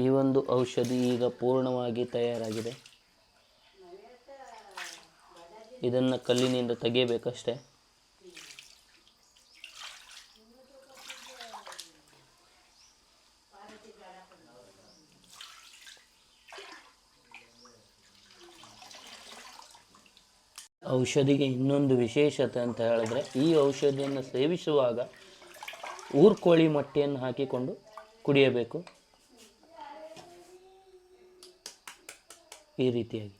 ಈ ಒಂದು ಔಷಧಿ ಈಗ ಪೂರ್ಣವಾಗಿ ತಯಾರಾಗಿದೆ. ಇದನ್ನು ಕಲ್ಲಿನಿಂದ ತೆಗೆಯಬೇಕಷ್ಟೆ. ಔಷಧಿಗೆ ಇನ್ನೊಂದು ವಿಶೇಷತೆ ಅಂತ ಹೇಳಿದ್ರೆ, ಈ ಔಷಧಿಯನ್ನು ಸೇವಿಸುವಾಗ ಊರ್ಕೋಳಿ ಮೊಟ್ಟೆಯನ್ನು ಹಾಕಿಕೊಂಡು ಕುಡಿಯಬೇಕು. ಈ ರೀತಿಯಾಗಿ.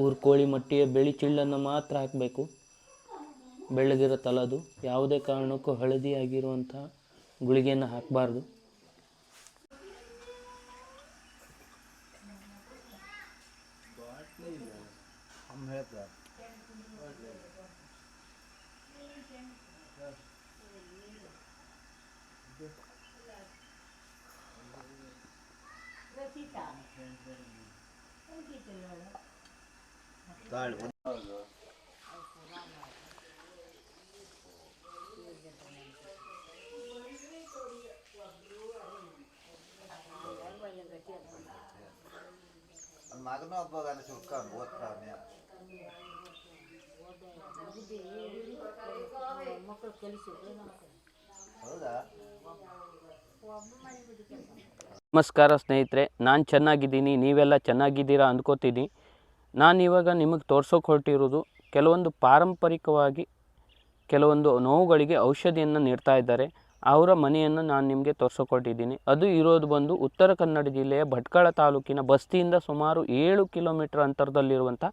ಊರ್ಕೋಳಿ ಮಟ್ಟಿಯ ಬೆಳಿ ಚಿಳ್ಳನ್ನು ಮಾತ್ರ ಹಾಕಬೇಕು. ಬೆಳ್ಳಗಿರುತ್ತಲ್ಲ ತಲದು ಯಾವುದೇ ಕಾರಣಕ್ಕೂ ಹಳದಿಯಾಗಿರುವಂಥ ಗುಳಿಗೆಯನ್ನು ಹಾಕಬಾರ್ದು. ಮಗನೂ ಒಬ್ಬ ಗಂಡ ಸುಕ್ಕ ಓದ್ತಾವನೆ ಹೌದಾ ನಮಸ್ಕಾರ ಸ್ನೇಹಿತರೆ, ನಾನು ಚೆನ್ನಾಗಿದ್ದೀನಿ, ನೀವೆಲ್ಲ ಚೆನ್ನಾಗಿದ್ದೀರಾ ಅಂದ್ಕೋತೀನಿ. ನಾನು ಇವಾಗ ನಿಮಗೆ ತೋರ್ಸೋಕೆ ಹೊರಟಿರೋದು, ಕೆಲವೊಂದು ಪಾರಂಪರಿಕವಾಗಿ ಕೆಲವೊಂದು ನೋವುಗಳಿಗೆ ಔಷಧಿಯನ್ನು ನೀಡ್ತಾ ಇದ್ದಾರೆ. ಅವರ ಮನೆಯನ್ನು ನಾನು ನಿಮಗೆ ತೋರ್ಸೋಕೆ ಹೊರಟಿದ್ದೀನಿ. ಅದು ಇರೋದು ಬಂದು ಉತ್ತರ ಕನ್ನಡ ಜಿಲ್ಲೆಯ ಭಟ್ಕಳ ತಾಲೂಕಿನ ಬಸ್ತಿಯಿಂದ ಸುಮಾರು ಏಳು ಕಿಲೋಮೀಟರ್ ಅಂತರದಲ್ಲಿರುವಂಥ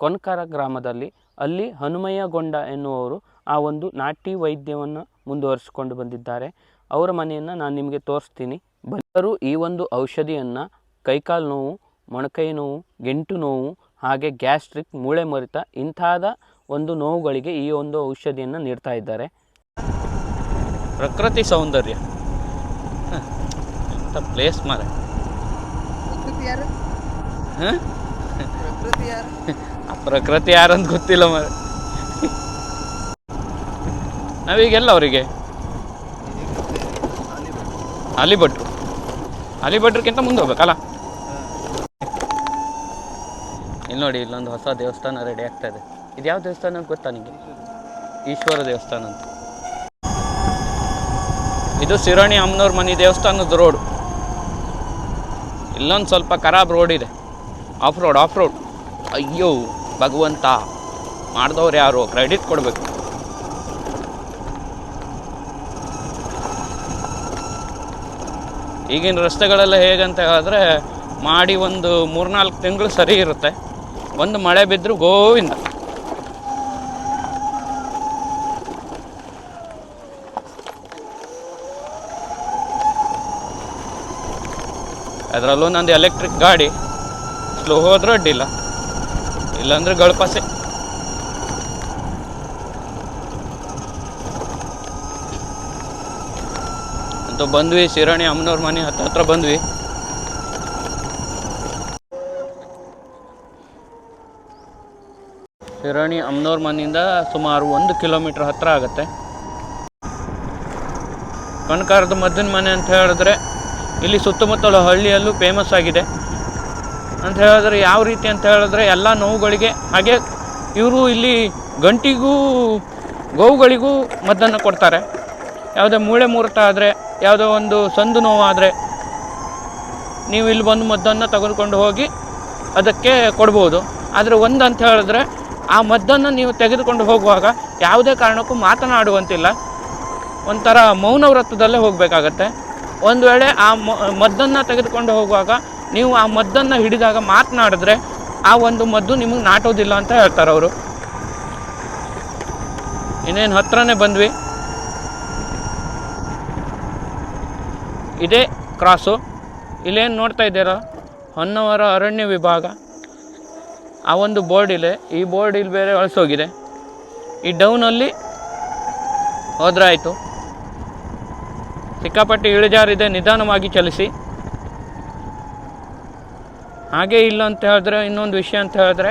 ಕೊನ್ಕಾರ ಗ್ರಾಮದಲ್ಲಿ, ಅಲ್ಲಿ ಹನುಮಯ್ಯಗೊಂಡ ಎನ್ನುವರು ಆ ಒಂದು ನಾಟಿ ವೈದ್ಯವನ್ನು ಮುಂದುವರಿಸಿಕೊಂಡು ಬಂದಿದ್ದಾರೆ. ಅವರ ಮನೆಯನ್ನು ನಾನು ನಿಮಗೆ ತೋರಿಸ್ತೀನಿ. ಬಂದರು ಈ ಒಂದು ಔಷಧಿಯನ್ನು ಕೈಕಾಲು ನೋವು ಮೊಣಕೈ ನೋವು ಗೆಂಟು ನೋವು ಹಾಗೆ ಗ್ಯಾಸ್ಟ್ರಿಕ್ ಮೂಳೆ ಮರಿತ ಇಂಥಾದ ಒಂದು ನೋವುಗಳಿಗೆ ಈ ಒಂದು ಔಷಧಿಯನ್ನು ನೀಡ್ತಾ ಇದ್ದಾರೆ. ಪ್ರಕೃತಿ ಸೌಂದರ್ಯ. ಎಂಥ ಪ್ಲೇಸ್ ಮಾರ. ಪ್ರಕೃತಿ ಯಾರು? ಅಂತ ಪ್ರಕೃತಿ ಯಾರು? ಆ ಪ್ರಕೃತಿ ಯಾರಂತ ಗೊತ್ತಿಲ್ಲ ಮರ. ನಾವೀಗೆಲ್ಲ ಅವರಿಗೆ? ಅಲಿಭಟ್ರು ಅಲಿಭಟ್ರಕ್ಕಿಂತ ಮುಂದೆ ಹೋಗ್ಬೇಕಲ್ಲ ಇಲ್ಲಿ ನೋಡಿ, ಇಲ್ಲೊಂದು ಹೊಸ ದೇವಸ್ಥಾನ ರೆಡಿ ಆಗ್ತಾ ಇದೆ. ಇದು ಯಾವ ದೇವಸ್ಥಾನ ಅಂತ ಗೊತ್ತಾ ನಿಮಗೆ ಈಶ್ವರ ದೇವಸ್ಥಾನ ಅಂತ. ಇದು ಸಿರಾಣಿ ಅಮ್ಮನವ್ರ ಮನೆ ದೇವಸ್ಥಾನದ ರೋಡ್ ಇಲ್ಲೊಂದು ಸ್ವಲ್ಪ ಖರಾಬ್ ರೋಡ್ ಇದೆ. ಆಫ್ ರೋಡ್ ಆಫ್ ರೋಡ್ ಅಯ್ಯೋ, ಭಗವಂತ. ಮಾಡಿದವ್ರು ಯಾರು? ಕ್ರೆಡಿಟ್ ಕೊಡಬೇಕು. ಈಗಿನ ರಸ್ತೆಗಳೆಲ್ಲ ಹೇಗಂತ ಹೇಳಿದ್ರೆ ಮಾಡಿ ಒಂದು ಮೂರ್ನಾಲ್ಕು ತಿಂಗಳು ಸರಿ ಇರುತ್ತೆ. ಒಂದು ಮಳೆ ಬಿದ್ದರೂ ಗೋವಿಂದ. ಅದರಲ್ಲೂ ನಂದು ಎಲೆಕ್ಟ್ರಿಕ್ ಗಾಡಿ. ಸ್ಲೋ ಹೋದ್ರೆ ಅಡ್ಡಿಲ್ಲ ಇಲ್ಲಾಂದ್ರೆ ಗಳಪಸೆ. ಬಂದ್ವಿ ಶಿರಾಣಿ ಅಮ್ಮನವ್ರ ಮನೆ ಹತ್ರ ಹತ್ರ ಬಂದ್ವಿ. ಶಿರಾಣಿ ಅಮ್ಮನವ್ರ ಮನೆಯಿಂದ ಸುಮಾರು ಒಂದು ಕಿಲೋಮೀಟ್ರ್ ಹತ್ರ ಆಗುತ್ತೆ. ಕಣ್ಕಾರದ ಮದ್ದಿನ ಮನೆ ಅಂತ ಹೇಳಿದ್ರೆ ಇಲ್ಲಿ ಸುತ್ತಮುತ್ತಲ ಹಳ್ಳಿಯಲ್ಲೂ ಫೇಮಸ್ ಆಗಿದೆ. ಅಂತ ಹೇಳಿದ್ರೆ ಯಾವ ರೀತಿ ಅಂತ ಹೇಳಿದ್ರೆ ಎಲ್ಲ ನೋವುಗಳಿಗೆ ಹಾಗೆ ಇವರು ಇಲ್ಲಿ ಗಂಟಿಗೂ, ಗೋವುಗಳಿಗೂ ಮದ್ದನ್ನು ಕೊಡ್ತಾರೆ. ಯಾವುದೇ ಮೂಳೆ ಮೂರ್ತ ಆದರೆ ಯಾವುದೋ ಒಂದು ಸಂದು ನೋವಾದರೆ ನೀವು ಇಲ್ಲಿ ಬಂದು ಮದ್ದನ್ನು ತೆಗೆದುಕೊಂಡು ಹೋಗಿ ಅದಕ್ಕೆ ಕೊಡ್ಬೋದು. ಆದರೆ ಒಂದು ಅಂತ ಹೇಳಿದ್ರೆ ಆ ಮದ್ದನ್ನು ನೀವು ತೆಗೆದುಕೊಂಡು ಹೋಗುವಾಗ ಯಾವುದೇ ಕಾರಣಕ್ಕೂ ಮಾತನಾಡುವಂತಿಲ್ಲ. ಒಂಥರ ಮೌನ ವ್ರತದಲ್ಲೇ ಹೋಗಬೇಕಾಗತ್ತೆ. ಒಂದು ವೇಳೆ ಆ ಮದ್ದನ್ನು ತೆಗೆದುಕೊಂಡು ಹೋಗುವಾಗ ನೀವು ಆ ಮದ್ದನ್ನು ಹಿಡಿದಾಗ ಮಾತನಾಡಿದ್ರೆ ಆ ಒಂದು ಮದ್ದು ನಿಮಗೆ ನಾಟೋದಿಲ್ಲ ಅಂತ ಹೇಳ್ತಾರೆ ಅವರು ಇನ್ನೇನು ಹತ್ರನೇ ಬಂದ್ವಿ. ಇದೇ ಕ್ರಾಸು. ಇಲ್ಲೇನು ನೋಡ್ತಾ ಇದ್ದೀರಾ? ಹೊನ್ನವರ ಅರಣ್ಯ ವಿಭಾಗ. ಆ ಒಂದು ಬೋರ್ಡ್ ಇದೆ. ಈ ಬೋರ್ಡ್ ಇಲ್ಲಿ ಬೇರೆ ಅಳಿಸೋಗಿದೆ. ಈ ಡೌನಲ್ಲಿ ಹೋದ್ರೆ ಆಯಿತು ಸಿಕ್ಕಾಪಟ್ಟೆ ಇಳಿಜಾರಿದೆ. ನಿಧಾನವಾಗಿ ಚಲಿಸಿ. ಹಾಗೆ ಇಲ್ಲ ಅಂತ ಹೇಳಿದ್ರೆ, ಇನ್ನೊಂದು ವಿಷಯ ಅಂತ ಹೇಳಿದ್ರೆ,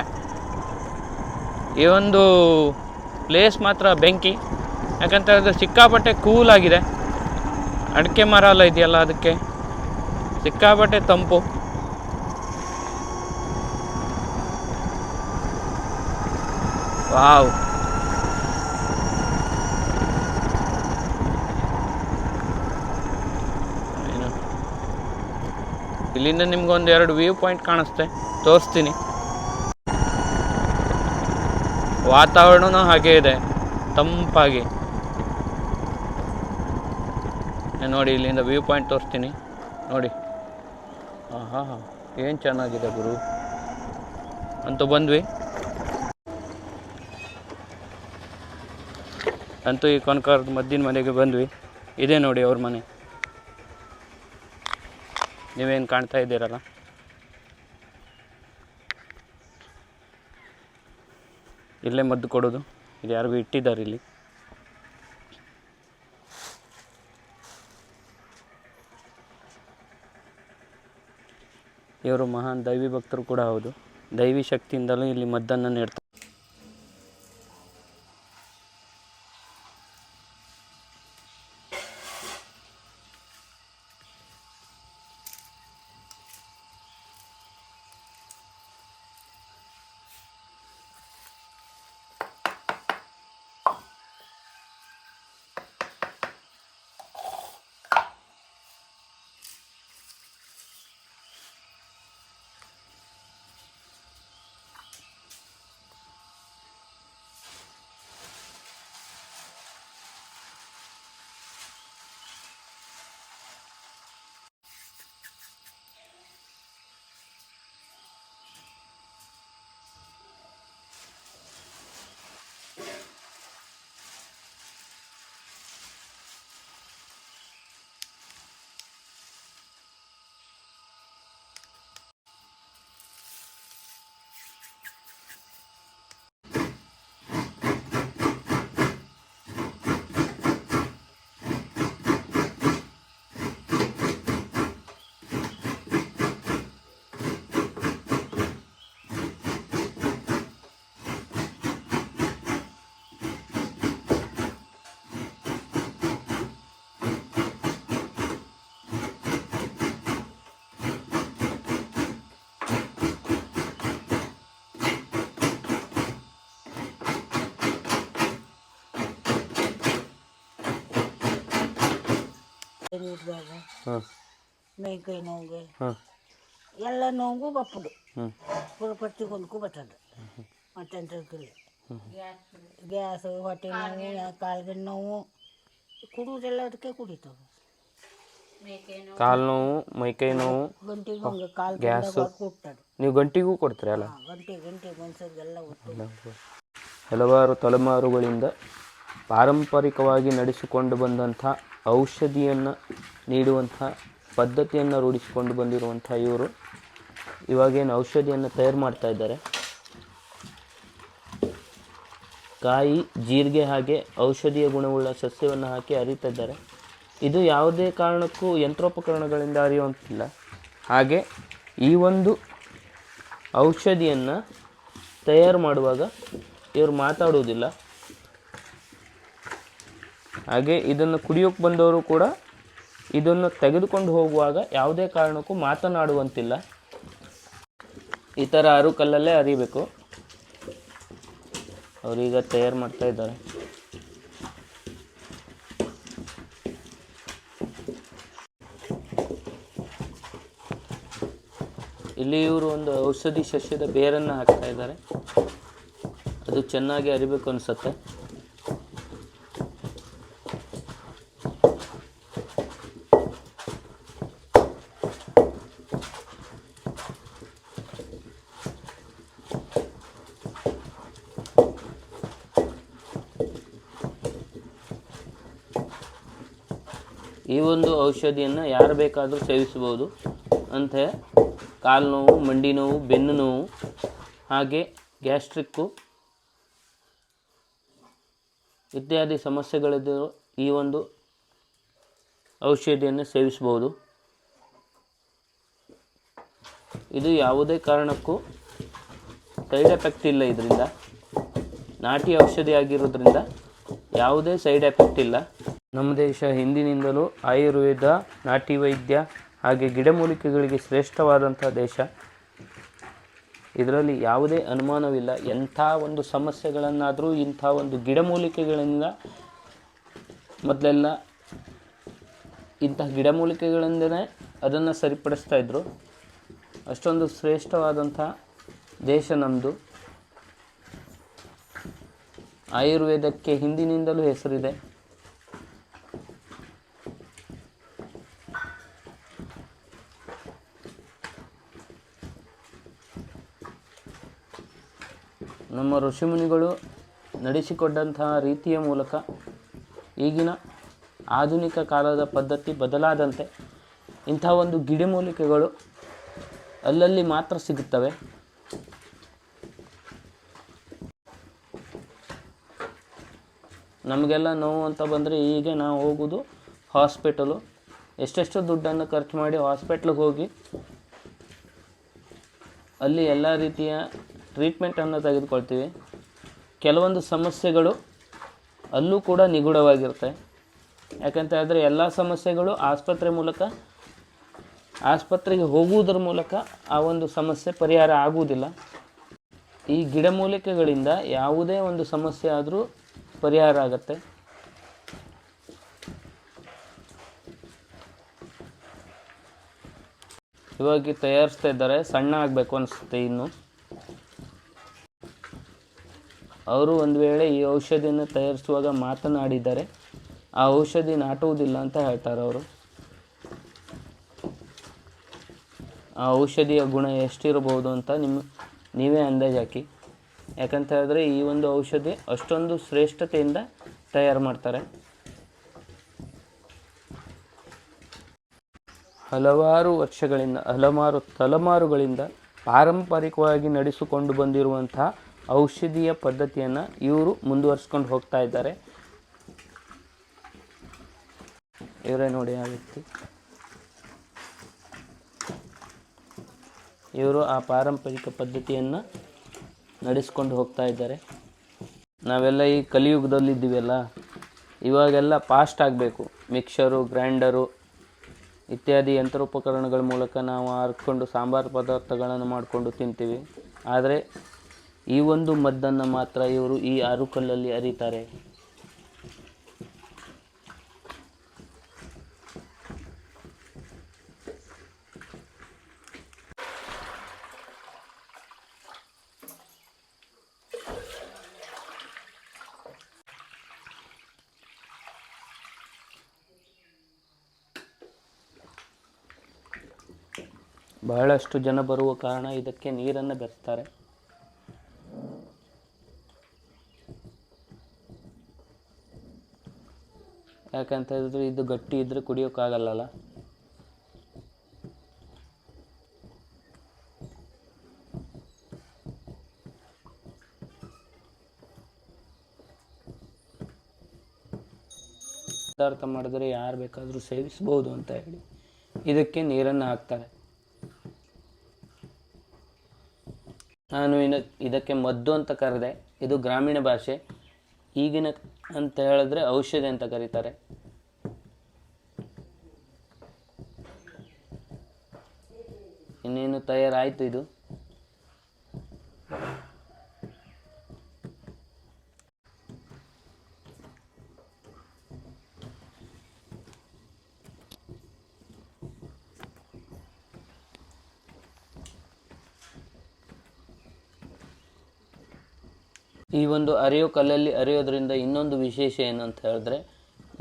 ಈ ಒಂದು ಪ್ಲೇಸ್ ಮಾತ್ರ ಬೆಂಕಿ. ಯಾಕಂತ ಹೇಳಿದ್ರೆ ಸಿಕ್ಕಾಪಟ್ಟೆ ಕೂಲ್ ಆಗಿದೆ. ಅಡಿಕೆ ಮರ ಎಲ್ಲ ಇದೆಯಲ್ಲ ಅದಕ್ಕೆ? ಸಿಕ್ಕಾಬಟ್ಟೆ ತಂಪು. ವಾವ್. ಇಲ್ಲಿಂದ ನಿಮ್ಗೊಂದು ಎರಡು ವ್ಯೂ ಪಾಯಿಂಟ್ ಕಾಣಿಸ್ತೆ. ತೋರಿಸ್ತೀನಿ. ವಾತಾವರಣನೂ ಹಾಗೆ ಇದೆ. ತಂಪಾಗಿ. ನೋಡಿ, ಇಲ್ಲಿಂದ ವ್ಯೂ ಪಾಯಿಂಟ್ ತೋರಿಸ್ತೀನಿ. ನೋಡಿ. ಹಾಂ ಹಾಂ ಹಾಂ ಏನು ಚೆನ್ನಾಗಿದೆ ಗುರು? ಅಂತೂ ಬಂದ್ವಿ. ಅಂತೂ ಈ ಕೊನಕಾರದ ಮದ್ದಿನ ಮನೆಗೆ ಬಂದ್ವಿ. ಇದೆ ನೋಡಿ ಅವ್ರ ಮನೆ. ನೀವೇನು ಕಾಣ್ತಾ ಇದ್ದೀರಲ್ಲ? ಇಲ್ಲೇ ಮದ್ದು ಕೊಡೋದು. ಇದು ಯಾರಿಗೂ ಇಟ್ಟಿದ್ದಾರೆ ಇಲ್ಲಿ. ಇವರು ಮಹಾನ್ ದೈವಿ ಭಕ್ತರು ಕೂಡ ಹೌದು. ದೈವಿ ಶಕ್ತಿಯಿಂದಲೂ ಇಲ್ಲಿ ಮದ್ದನ್ನು ನೀಡ್ತಾರೆ ಇದ್ದಾಗ ಹಾಂ. ಮೈಕೈ ನೋವಿಗೆ ಹಾಂ. ಎಲ್ಲ ನೋವು ಬಪ್ಪುಡು ಹ್ಞೂ ಪುರ ಪ್ರತಿಯೊಂದಕ್ಕೂ ಬರ್ತದೆ ಮತ್ತೆಂತಕ್ಕಿಲ್ಲ ಗ್ಯಾಸು ಹೊಟ್ಟೆ ನೋವು ಕಾಲ್ಗೆ ನೋವು. ಕುಡುವುದೆಲ್ಲ ಅದಕ್ಕೆ ಕುಡಿತಾವೆ ಕಾಲು ನೋವು ಮೈಕೈ ನೋವು. ಗಂಟೆಗೆ ಹಂಗೆ ಕಾಲು ಗ್ಯಾಸು. ಕೊಡ್ತದೆ. ನೀವು ಗಂಟಿಗೂ ಕೊಡ್ತೀರಲ್ಲ ಗಂಟೆ ಗಂಟೆ ಮನ್ಸರಿಗೆಲ್ಲ ಒಟ್ಟು. ಹಲವಾರು ತಲೆಮಾರುಗಳಿಂದ ಪಾರಂಪರಿಕವಾಗಿ ನಡೆಸಿಕೊಂಡು ಬಂದಂಥ ಔಷಧಿಯನ್ನು ನೀಡುವಂಥ ಪದ್ಧತಿಯನ್ನು ರೂಢಿಸಿಕೊಂಡು ಬಂದಿರುವಂಥ ಇವರು ಇವಾಗೇನು ಔಷಧಿಯನ್ನು ತಯಾರು ಮಾಡ್ತಾ ಇದ್ದಾರೆ. ಕಾಯಿ, ಜೀರಿಗೆ ಹಾಗೆ ಔಷಧೀಯ ಗುಣವುಳ್ಳ ಸಸ್ಯವನ್ನು ಹಾಕಿ ಅರಿತಾ ಇದ್ದಾರೆ. ಇದು ಯಾವುದೇ ಕಾರಣಕ್ಕೂ ಯಂತ್ರೋಪಕರಣಗಳಿಂದ ಅರಿಯುವಂತಿಲ್ಲ. ಹಾಗೆ ಈ ಒಂದು ಔಷಧಿಯನ್ನು ತಯಾರು ಮಾಡುವಾಗ ಇವರು ಮಾತಾಡುವುದಿಲ್ಲ. ಹಾಗೆ ಇದನ್ನು ಕುಡಿಯೋಕ್ಕೆ ಬಂದವರು ಕೂಡ ಇದನ್ನು ತೆಗೆದುಕೊಂಡು ಹೋಗುವಾಗ ಯಾವುದೇ ಕಾರಣಕ್ಕೂ ಮಾತನಾಡುವಂತಿಲ್ಲ. ಈ ಥರ ಅರು ಕಲ್ಲಲ್ಲೇ ಅರಿಬೇಕು. ಅವರೀಗ ತಯಾರು ಮಾಡ್ತಾ ಇದ್ದಾರೆ. ಇಲ್ಲಿ ಇವರು ಒಂದು ಔಷಧಿ ಸಸ್ಯದ ಬೇರನ್ನು ಹಾಕ್ತಾ ಇದ್ದಾರೆ. ಅದು ಚೆನ್ನಾಗಿ ಅರಿಬೇಕು ಅನಿಸುತ್ತೆ. ಈ ಒಂದು ಔಷಧಿಯನ್ನು ಯಾರು ಬೇಕಾದರೂ ಸೇವಿಸಬಹುದು. ಅಂತ ಕಾಲು ನೋವು, ಮಂಡಿ ನೋವು, ಬೆನ್ನು ನೋವು, ಹಾಗೆ ಗ್ಯಾಸ್ಟ್ರಿಕ್ಕು ಇತ್ಯಾದಿ ಸಮಸ್ಯೆಗಳಿದ್ದರೂ ಈ ಒಂದು ಔಷಧಿಯನ್ನು ಸೇವಿಸಬಹುದು. ಇದು ಯಾವುದೇ ಕಾರಣಕ್ಕೂ ಸೈಡ್ ಎಫೆಕ್ಟ್ ಇಲ್ಲ ಇದರಿಂದ. ನಾಟಿ ಔಷಧಿ ಆಗಿರೋದ್ರಿಂದ ಯಾವುದೇ ಸೈಡ್ ಎಫೆಕ್ಟ್ ಇಲ್ಲ. ನಮ್ಮ ದೇಶ ಹಿಂದಿನಿಂದಲೂ ಆಯುರ್ವೇದ ನಾಟಿ ವೈದ್ಯ ಹಾಗೆ ಗಿಡಮೂಲಿಕೆಗಳಿಗೆ ಶ್ರೇಷ್ಠವಾದಂಥ ದೇಶ. ಇದರಲ್ಲಿ ಯಾವುದೇ ಅನುಮಾನವಿಲ್ಲ. ಎಂಥ ಒಂದು ಸಮಸ್ಯೆಗಳನ್ನಾದರೂ, ಇಂಥ ಒಂದು ಗಿಡಮೂಲಿಕೆಗಳಿಂದ ಮೊದಲೆಲ್ಲ ಇಂತಹ ಗಿಡಮೂಲಿಕೆಗಳಿಂದನೇ ಅದನ್ನು ಸರಿಪಡಿಸ್ತಾ ಇದ್ದರು ಅಷ್ಟೊಂದು ಶ್ರೇಷ್ಠವಾದಂಥ ದೇಶ ನಮ್ಮದು ಆಯುರ್ವೇದಕ್ಕೆ ಹಿಂದಿನಿಂದಲೂ ಹೆಸರಿದೆ. ಋಷಿಮುನಿಗಳು ನಡೆಸಿಕೊಂಡಂತಹ ರೀತಿಯ ಮೂಲಕ ಈಗಿನ ಆಧುನಿಕ ಕಾಲದ ಪದ್ಧತಿ ಬದಲಾದಂತೆ ಇಂಥ ಒಂದು ಗಿಡಮೂಲಿಕೆಗಳು ಅಲ್ಲಲ್ಲಿ ಮಾತ್ರ ಸಿಗುತ್ತವೆ. ನಮಗೆಲ್ಲ ನೋವು ಅಂತ ಬಂದರೆ ಹೀಗೆ ನಾವು ಹೋಗೋದು ಹಾಸ್ಪಿಟಲು. ಎಷ್ಟೆಷ್ಟು ದುಡ್ಡನ್ನು ಖರ್ಚು ಮಾಡಿ ಹಾಸ್ಪಿಟ್ಲಿಗೆ ಹೋಗಿ ಅಲ್ಲಿ ಎಲ್ಲ ರೀತಿಯ ಟ್ರೀಟ್ಮೆಂಟನ್ನು ತೆಗೆದುಕೊಳ್ತೀವಿ. ಕೆಲವೊಂದು ಸಮಸ್ಯೆಗಳು ಅಲ್ಲೂ ಕೂಡ ನಿಗೂಢವಾಗಿರುತ್ತೆ. ಯಾಕಂತ ಹೇಳಿದ್ರೆ ಎಲ್ಲ ಸಮಸ್ಯೆಗಳು ಆಸ್ಪತ್ರೆ ಮೂಲಕ, ಆಸ್ಪತ್ರೆಗೆ ಹೋಗುವುದರ ಮೂಲಕ ಆ ಒಂದು ಸಮಸ್ಯೆ ಪರಿಹಾರ ಆಗುವುದಿಲ್ಲ. ಈ ಗಿಡಮೂಲಿಕೆಗಳಿಂದ ಯಾವುದೇ ಒಂದು ಸಮಸ್ಯೆ ಆದರೂ ಪರಿಹಾರ ಆಗುತ್ತೆ. ಇವಾಗ ತಯಾರಿಸ್ತಾ ಇದ್ದಾರೆ, ಸಣ್ಣ ಆಗಬೇಕು ಅನಿಸುತ್ತೆ ಇನ್ನು. ಅವರು ಒಂದು ವೇಳೆ ಈ ಔಷಧಿಯನ್ನು ತಯಾರಿಸುವಾಗ ಮಾತನಾಡಿದ್ದಾರೆ ಆ ಔಷಧಿ ನಾಟುವುದಿಲ್ಲ ಅಂತ ಹೇಳ್ತಾರೆ ಅವರು. ಆ ಔಷಧಿಯ ಗುಣ ಎಷ್ಟಿರಬಹುದು ಅಂತ ನಿಮ್ಮ ನೀವೇ ಅಂದಾಜು ಹಾಕಿ. ಯಾಕಂತ ಹೇಳಿದ್ರೆ ಈ ಒಂದು ಔಷಧಿ ಅಷ್ಟೊಂದು ಶ್ರೇಷ್ಠತೆಯಿಂದ ತಯಾರು ಮಾಡ್ತಾರೆ. ಹಲವಾರು ವರ್ಷಗಳಿಂದ ಹಲವಾರು ತಲೆಮಾರುಗಳಿಂದ ಪಾರಂಪರಿಕವಾಗಿ ನಡೆಸಿಕೊಂಡು ಬಂದಿರುವಂತಹ ಔಷಧೀಯ ಪದ್ಧತಿಯನ್ನು ಇವರು ಮುಂದುವರಿಸ್ಕೊಂಡು ಹೋಗ್ತಾ ಇದ್ದಾರೆ. ಇವರೇ ನೋಡಿ ಆ ವ್ಯಕ್ತಿ. ಇವರು ಆ ಪಾರಂಪರಿಕ ಪದ್ಧತಿಯನ್ನು ನಡೆಸ್ಕೊಂಡು ಹೋಗ್ತಾ ಇದ್ದಾರೆ. ನಾವೆಲ್ಲ ಈ ಕಲಿಯುಗದಲ್ಲಿದ್ದೀವಲ್ಲ ಇವಾಗೆಲ್ಲ ಫಾಸ್ಟ್ ಆಗಬೇಕು. ಮಿಕ್ಸರು ಗ್ರೈಂಡರು ಇತ್ಯಾದಿ ಯಂತ್ರೋಪಕರಣಗಳ ಮೂಲಕ ನಾವು ಹರ್ಕೊಂಡು ಸಾಂಬಾರು ಪದಾರ್ಥಗಳನ್ನು ಮಾಡಿಕೊಂಡು ತಿಂತೀವಿ. ಆದರೆ ಈ ಒಂದು ಮದ್ದನ್ನು ಮಾತ್ರ ಇವರು ಈ ಆರುಕಲ್ಲಲ್ಲಿ ಅರಿತಾರೆ. ಬಹಳಷ್ಟು ಜನ ಬರುವ ಕಾರಣ ಇದಕ್ಕೆ ನೀರನ್ನು ಬೆರೆಸ್ತಾರೆ. ಯಾಕಂತ ಹೇಳಿದ್ರೆ ಇದು ಗಟ್ಟಿ ಇದ್ರೆ ಕುಡಿಯೋಕ್ಕಾಗಲ್ಲಲ್ಲ? ಪದಾರ್ಥ ಮಾಡಿದ್ರೆ ಯಾರು ಬೇಕಾದರೂ ಸೇವಿಸ್ಬೋದು ಅಂತ ಹೇಳಿ. ಇದಕ್ಕೆ ನೀರನ್ನು ಹಾಕ್ತಾರೆ. ನಾನು ಇನ್ನು ಇದಕ್ಕೆ ಮದ್ದು ಅಂತ ಕರೆದೆ. ಇದು ಗ್ರಾಮೀಣ ಭಾಷೆ. ಈಗಿನ ಅಂತ ಹೇಳಿದ್ರೆ ಔಷಧಿ ಅಂತ ಕರೀತಾರೆ. ತಯಾರಾಯಿತು ಇದು. ಈ ಒಂದು ಅರಿಯೋ ಕಲ್ಲಲ್ಲಿ ಅರಿಯೋದ್ರಿಂದ ಇನ್ನೊಂದು ವಿಶೇಷ ಏನು ಅಂತ ಹೇಳಿದ್ರೆ,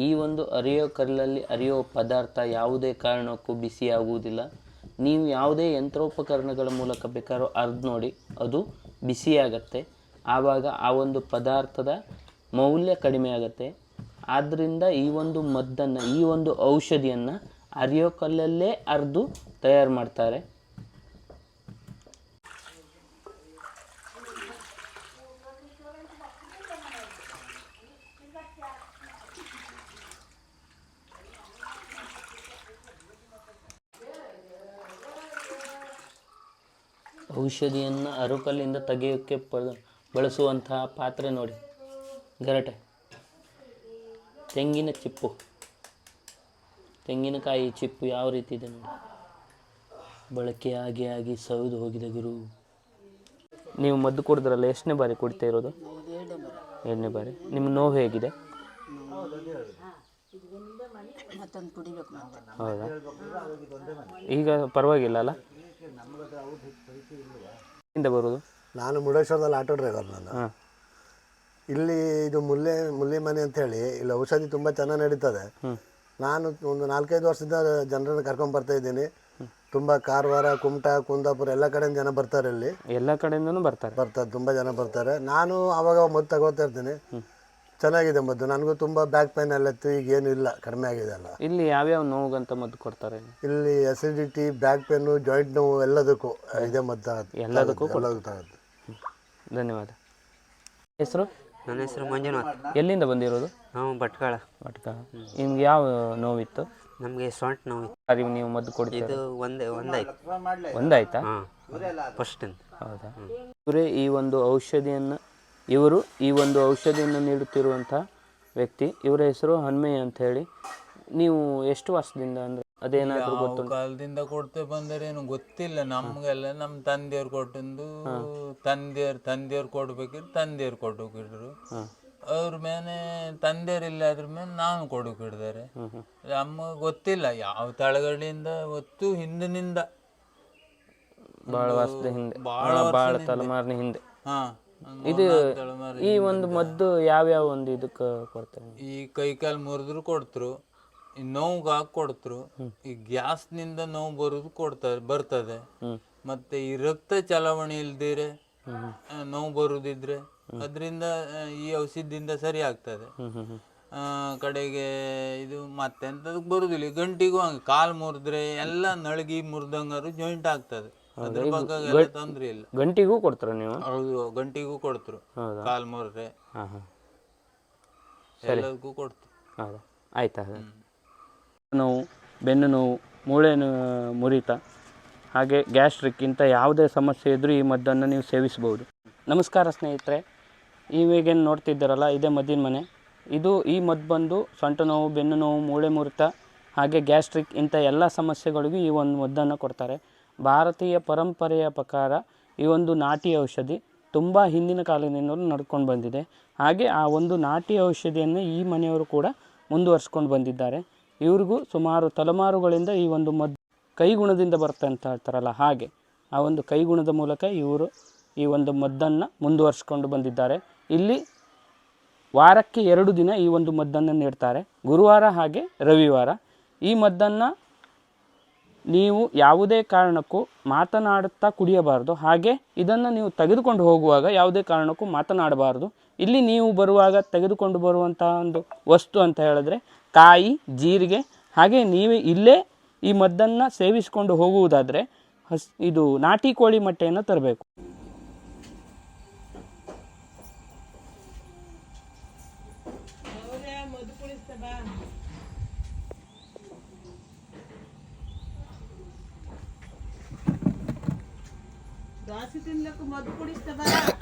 ಈ ಒಂದು ಅರಿಯೋ ಕಲ್ಲಲ್ಲಿ ಅರಿಯೋ ಪದಾರ್ಥ ಯಾವುದೇ ಕಾರಣಕ್ಕೂ ಬಿಸಿ ಆಗುವುದಿಲ್ಲ ನೀವು ಯಾವುದೇ ಯಂತ್ರೋಪಕರಣಗಳ ಮೂಲಕ ಬೇಕಾದ್ರೂ ಅರ್ದು ನೋಡಿ, ಅದು ಬಿಸಿಯಾಗತ್ತೆ. ಆವಾಗ ಆ ಒಂದು ಪದಾರ್ಥದ ಮೌಲ್ಯ ಕಡಿಮೆ ಆಗುತ್ತೆ. ಆದ್ದರಿಂದ ಈ ಒಂದು ಮದ್ದನ್ನು, ಈ ಒಂದು ಔಷಧಿಯನ್ನು ಅರಿಯೋ ಕಲ್ಲಲ್ಲೇ ಅರ್ದು ತಯಾರು ಮಾಡ್ತಾರೆ. ಔಷಧಿಯನ್ನು ಅರುಕಲ್ಲಿಂದ ತೆಗೆಯೋಕ್ಕೆ ಬಳಸುವಂತಹ ಪಾತ್ರೆ ನೋಡಿ. ಗರಟೆ. ತೆಂಗಿನ ಚಿಪ್ಪು. ತೆಂಗಿನಕಾಯಿ ಚಿಪ್ಪು ಯಾವ ರೀತಿ ಇದೆ ನೋಡಿ. ಬಳಕೆ ಆಗಿ ಆಗಿ ಸವಿದು ಹೋಗಿದೆ ಗುರು. ನೀವು ಮದ್ದು ಕುಡಿದ್ರಲ್ಲ ಎಷ್ಟನೇ ಬಾರಿ ಕುಡಿತಾ ಇರೋದು? ಎರಡನೇ ಬಾರಿ. ನಿಮ್ಮ ನೋವು ಹೇಗಿದೆ? ಮತ್ತೊಂದು ಕುಡಿಬೇಕು ಮತ್ತೆ. ಹೌದಾ? ಈಗ ಪರವಾಗಿಲ್ಲ ಅಲ್ಲ? ಇಂದ ಬರೋದು? ನಾನು ಮುರುಡೇಶ್ವರದಲ್ಲಿ ಆಟೋ ಡ್ರೈವರ್ ನಾನು. ಹಾಂ. ಇಲ್ಲಿ ಇದು ಮುಲ್ಲೆ ಮುಲ್ಲೆ ಮನೆ ಅಂತ ಹೇಳಿ ಇಲ್ಲಿ ಔಷಧಿ ತುಂಬ ಚೆನ್ನಾಗಿ ನಡೀತದೆ. ನಾನು ಒಂದು ನಾಲ್ಕೈದು ವರ್ಷದಿಂದ ಜನರನ್ನು ಕರ್ಕೊಂಡು ಬರ್ತಾ ಇದ್ದೀನಿ. ತುಂಬ ಕಾರವಾರ ಕುಮಟಾ ಕುಂದಾಪುರ ಎಲ್ಲ ಕಡೆಯಿಂದ ಜನ ಬರ್ತಾರೆ ಇಲ್ಲಿ. ಎಲ್ಲ ಕಡೆಯಿಂದನೂ ಬರ್ತಾರೆ. ಬರ್ತಾರೆ ತುಂಬ ಜನ ಬರ್ತಾರೆ. ನಾನು ಅವಾಗ ಮದ್ದು ತಗೋತಾ ಇರ್ತೀನಿ. ಚೆನ್ನಾಗಿದೆ ಮದ್ದು. ನನಗೂ ತುಂಬ ಬ್ಯಾಕ್ ಪೈನ್ ಎಲ್ಲ ಇತ್ತು ಈಗ ಏನು ಇಲ್ಲ ಕಡಿಮೆ ಆಗಿದೆ ಅಲ್ಲ. ಇಲ್ಲಿ ಯಾವ್ಯಾವ ನೋವುಗಂತ ಮದ್ದು ಕೊಡ್ತಾರೆ? ಇಲ್ಲಿ ಅಸಿಡಿಟಿ ಬ್ಯಾಕ್ ಪೇನು ಜಾಯಿಂಟ್ ನೋವು ಎಲ್ಲದಕ್ಕೂ ಇದೆ ಮದ್ದು ಆಗುತ್ತೆ. ಎಲ್ಲದಕ್ಕೂ ಎಲ್ಲದಕ್ಕೂ ಆಗುತ್ತೆ. ಧನ್ಯವಾದ. ಹೆಸರು? ನನ್ನ ಹೆಸರು ಮಂಜುನಾಥ್. ಎಲ್ಲಿಂದ ಬಂದಿರೋದು? ನಾವು ಭಟ್ಕಳ. ಮಟ್ಕ ನಿಮ್ಗೆ ಯಾವ ನೋವಿತ್ತು? ನಮಗೆ ಸೊಂಟ ನೋವು ಅದು ನೀವು ಮದ್ದು ಕೊಡ್ತೀರ? ಇದು ಒಂದೇ ಒಂದಾಯ್ತು. ಒಂದಾಯ್ತಾ? ಹಾಂ ಫಸ್ಟ್ ಹೌದಾ? ಇವರೇ ಈ ಒಂದು ಔಷಧಿಯನ್ನು ಇವರು ಈ ಒಂದು ಔಷಧಿಯನ್ನು ನೀಡುತ್ತಿರುವಂಥ ವ್ಯಕ್ತಿ. ಇವರ ಹೆಸರು ಹನ್ಮಯ್ಯ ಅಂತ ಹೇಳಿ. ನೀವು ಎಷ್ಟು ವರ್ಷದಿಂದ ಅಂದ್ರೆ ಅದೇನಾದರೂ ಗೊತ್ತು ಕಾಲದಿಂದ ಕೊಡ್ತೇ ಬಂದರೇನು ಗೊತ್ತಿಲ್ಲ. ನಮ್ಗೆಲ್ಲ ನಮ್ಮ ತಂದೆಯವ್ರು ಕೊಟ್ಟಂದು ತಂದೆಯವ್ರು ತಂದೆಯವ್ರು ಕೊಡ್ಬೇಕಿದ್ರು ತಂದೆಯವ್ರು ಕೊಡೋಕಿದ್ರು ಅವ್ರ ಮೇಲೆ ತಂದೆಯವ್ರಿಲ್ಲ ಅದ್ರ ಮೇಲೆ ನಾನು ಕೊಡೋಕಿಡ್ತಾರೆ ನಮ್ಗೆ ಗೊತ್ತಿಲ್ಲ. ಯಾವ ತಳಗಳಿಂದ ಒತ್ತು ಹಿಂದಿನಿಂದ. ಭಾಳ ವರ್ಷದ ಹಿಂದೆ. ಭಾಳ ಭಾಳ ತಲೆಮಾರಿನ ಹಿಂದೆ. ಹಾ. ಇದು ಈ ಒಂದು ಮದ್ದು ಯಾವ್ಯಾವ ಒಂದು ಇದಕ್ಕೆ ಕೊಡ್ತಾರೆ ಈ ಕೈ ಕಾಲು ಮುರಿದ್ರು ಕೊಡ್ತರು ಈ ನೋವು ಹಾಕಿ ಕೊಡ್ತರು ಈ ಗ್ಯಾಸ್ನಿಂದ ನೋವು ಬರೋದು ಕೊಡ್ತಾರೆ ಬರ್ತದೆ. ಮತ್ತೆ ಈ ರಕ್ತ ಚಲಾವಣೆ ಇಲ್ದಿರೆ ನೋವು ಬರುದಿದ್ರೆ ಅದರಿಂದ ಈ ಔಷಧಿಯಿಂದ ಸರಿ ಆಗ್ತದೆ. ಆ, ಕಡೆಗೆ ಇದು ಮತ್ತೆಂತದಕ್ಕೆ ಬರುದಿಲ್ಲ. ಈ ಗಂಟಿಗೂ ಹಂಗೆ ಕಾಲು ಮುರಿದ್ರೆ ಎಲ್ಲ ನಳಗಿ ಮುರಿದಂಗಾರು ಜಾಯಿಂಟ್ ಆಗ್ತದೆ. ಅದ್ರ ಬಗ್ಗೆ ಎಲ್ಲ ತೊಂದ್ರೆ ಇಲ್ಲ. ಗಂಟಿಗೂ ಕೊಡ್ತಾರ ನೀವು? ಹೌದು ಗಂಟಿಗೂ ಕೊಡ್ತರು. ಹೌದಾ? ಕಾಲ್ ಹಾಂ ಹಾಂ. ಎಲ್ಲದಕ್ಕೂ ಕೊಡ್ತರು. ಹೌದಾ? ಆಯ್ತಾ ನೋವು ಬೆನ್ನು ನೋವು ಮೂಳೆ ಮುರಿತ ಹಾಗೆ ಗ್ಯಾಸ್ಟ್ರಿಕ್ ಇಂತ ಯಾವುದೇ ಸಮಸ್ಯೆ ಇದ್ದರೂ ಈ ಮದ್ದನ್ನು ನೀವು ಸೇವಿಸ್ಬೋದು ನಮಸ್ಕಾರ ಸ್ನೇಹಿತರೆ ಇವಾಗೇನು ನೋಡ್ತಿದ್ದಾರಲ್ಲ ಇದೇ ಮದ್ದಿನ ಮನೆ. ಇದು ಈ ಮದ್ದು ಬಂದು ಸೊಂಟ ನೋವು ಬೆನ್ನು ನೋವು ಮೂಳೆ ಮುರಿತ ಹಾಗೆ ಗ್ಯಾಸ್ಟ್ರಿಕ್ ಇಂಥ ಎಲ್ಲ ಸಮಸ್ಯೆಗಳಿಗೂ ಈ ಒಂದು ಮದ್ದನ್ನು ಕೊಡ್ತಾರೆ. ಭಾರತೀಯ ಪರಂಪರೆಯ ಪ್ರಕಾರ ಈ ಒಂದು ನಾಟಿ ಔಷಧಿ ತುಂಬ ಹಿಂದಿನ ಕಾಲದಿಂದಲೂ ನಡ್ಕೊಂಡು ಬಂದಿದೆ. ಹಾಗೆ ಆ ಒಂದು ನಾಟಿ ಔಷಧಿಯನ್ನು ಈ ಮನೆಯವರು ಕೂಡ ಮುಂದುವರ್ಸ್ಕೊಂಡು ಬಂದಿದ್ದಾರೆ. ಇವ್ರಿಗೂ ಸುಮಾರು ತಲೆಮಾರುಗಳಿಂದ ಈ ಒಂದು ಮದ್ದು ಕೈಗುಣದಿಂದ ಬರುತ್ತೆ ಅಂತ ಹೇಳ್ತಾರಲ್ಲ ಹಾಗೆ ಆ ಒಂದು ಕೈಗುಣದ ಮೂಲಕ ಇವರು ಈ ಒಂದು ಮದ್ದನ್ನು ಮುಂದುವರ್ಸ್ಕೊಂಡು ಬಂದಿದ್ದಾರೆ. ಇಲ್ಲಿ ವಾರಕ್ಕೆ ಎರಡು ದಿನ ಈ ಒಂದು ಮದ್ದನ್ನು ನೀಡ್ತಾರೆ. ಗುರುವಾರ ಹಾಗೆ ರವಿವಾರ. ಈ ಮದ್ದನ್ನು ನೀವು ಯಾವುದೇ ಕಾರಣಕ್ಕೂ ಮಾತನಾಡುತ್ತಾ ಕುಡಿಯಬಾರದು. ಹಾಗೆ ಇದನ್ನು ನೀವು ತೆಗೆದುಕೊಂಡು ಹೋಗುವಾಗ ಯಾವುದೇ ಕಾರಣಕ್ಕೂ ಮಾತನಾಡಬಾರದು. ಇಲ್ಲಿ ನೀವು ಬರುವಾಗ ತೆಗೆದುಕೊಂಡು ಬರುವಂಥ ಒಂದು ವಸ್ತು ಅಂತ ಹೇಳಿದ್ರೆ ಕಾಯಿ, ಜೀರಿಗೆ, ಹಾಗೆ ನೀವೇ ಇಲ್ಲೇ ಈ ಮದ್ದನ್ನು ಸೇವಿಸಿಕೊಂಡು ಹೋಗುವುದಾದರೆ ಹಸ್ ಇದು ನಾಟಿ ಕೋಳಿ ಮೊಟ್ಟೆಯನ್ನು ತರಬೇಕು. పరిస్థితులకు మద్దతు ఇస్తావా